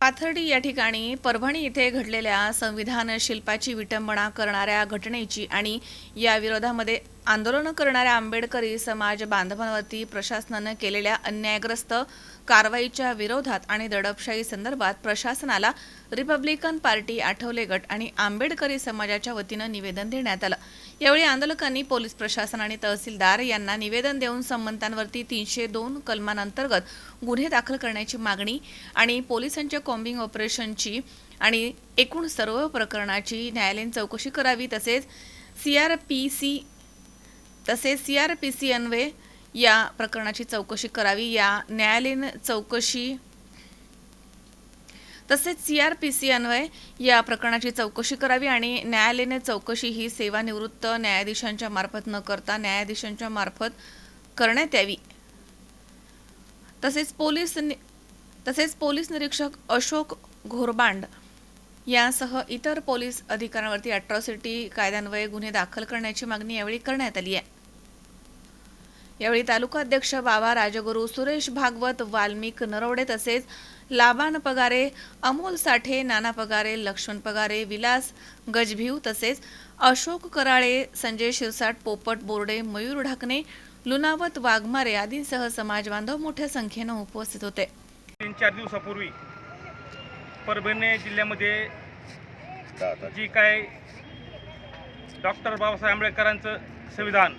पाथर्डी या ठिकाणी परभणी इथे घडलेल्या संविधान शिल्पाची विटंबना करणाऱ्या घटनेची आणि या विरोधामध्ये आंदोलन करणाऱ्या आंबेडकरी समाज बांधवांवरती प्रशासनानं केलेल्या अन्यायग्रस्त कारवाईच्या विरोधात आणि दडपशाही संदर्भात प्रशासनाला रिपब्लिकन पार्टी आठवले गट आणि आंबेडकरी समाजाच्या वतीनं निवेदन देण्यात आलं. यावेळी आंदोलकांनी पोलीस प्रशासन आणि तहसीलदार यांना निवेदन देऊन संबंधांवरती तीनशे दोन कलमांअंतर्गत गुन्हे दाखल करण्याची मागणी आणि पोलिसांच्या कॉम्बिंग ऑपरेशनची आणि एकूण सर्व प्रकरणाची न्यायालयीन चौकशी करावी तसेच सीआरपीसी तसेच सीआरपीसी अन्वये या प्रकरणाची चौकशी करावी. या न्यायालयीन चौकशी तसेच सीआरपीसी अन्वय या प्रकरणाची चौकशी करावी आणि न्यायालयाने चौकशी ही सेवानिवृत्त न्यायाधीशांच्या मार्फत न करता न्यायाधीशांच्या मार्फत करण्यात यावी. तसेच पोलीस नि- तसेच पोलीस निरीक्षक अशोक घोरबांड यासह इतर पोलीस अधिकाऱ्यांवरती अट्रॉसिटी कायद्यान्वये गुन्हे दाखल करण्याची मागणी यावेळी करण्यात आली आहे. यावेळी तालुका अध्यक्ष बाबा राजगुरू सुरेश भागवत वाल्मिक नरवडे तसेच लाबान पगारे अमोल साठे नाना पगारे लक्ष्मण पगारे विलास गजभिव तसेच अशोक कराळे संजय शिरसाट पोपट बोर्डे मयूर ढाकणे लुनावत वाघमारे आदींसह समाजबांधव मोठ्या संख्येनं उपस्थित होते. तीन चार दिवसापूर्वी परभणी जिल्ह्यामध्ये जी काय डॉक्टर बाबासाहेब आंबेडकरांचं संविधान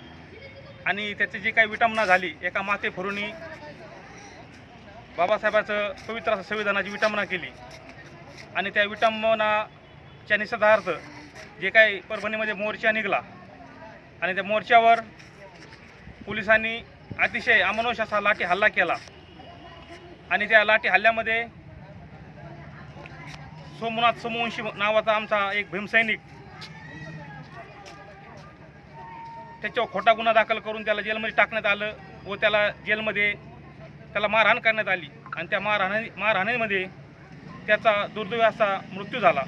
आणि त्याची जी काही विटंबना झाली एका माते फरुनी बाबासाहेबाचं पवित्र असं संविधानाची विटंबना केली. आणि त्या विटंबनाच्या निषेधार्थ जे काही परभणीमध्ये मोर्चा निघाला आणि त्या मोर्चावर पोलिसांनी अतिशय अमानुष असा लाठी हल्ला केला. आणि त्या लाठी हल्ल्यामध्ये सोमनाथ समवंशी नावाचा आमचा एक भीमसैनिक त्याच्यावर खोटा गुन्हा दाखल करून त्याला जेलमध्ये टाकण्यात आलं व त्याला जेलमध्ये त्याला मारहाण करण्यात आली. आणि त्या मारहाणी मारहाणीमध्ये त्याचा दुर्दैवी असा मृत्यू झाला.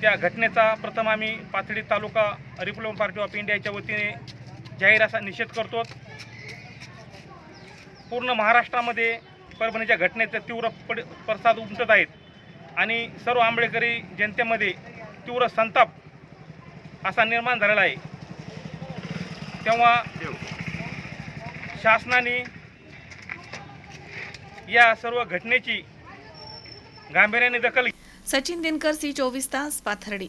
त्या घटनेचा प्रथम आम्ही Pathardi taluka Republican Party of इंडियाच्या वतीने जाहीर असा निषेध करतो. पूर्ण महाराष्ट्रामध्ये परभणीच्या घटनेचा तीव्र पड प्रसाद उमटत आहेत. आणि सर्व आंबेडकरी जनतेमध्ये तीव्र संताप असा निर्माण झालेला आहे. तेव्हा शासनाने या सर्व घटनेची गांभीर्याने दखल सचिन दिनकर सी चोवीस तास पाथर्डी.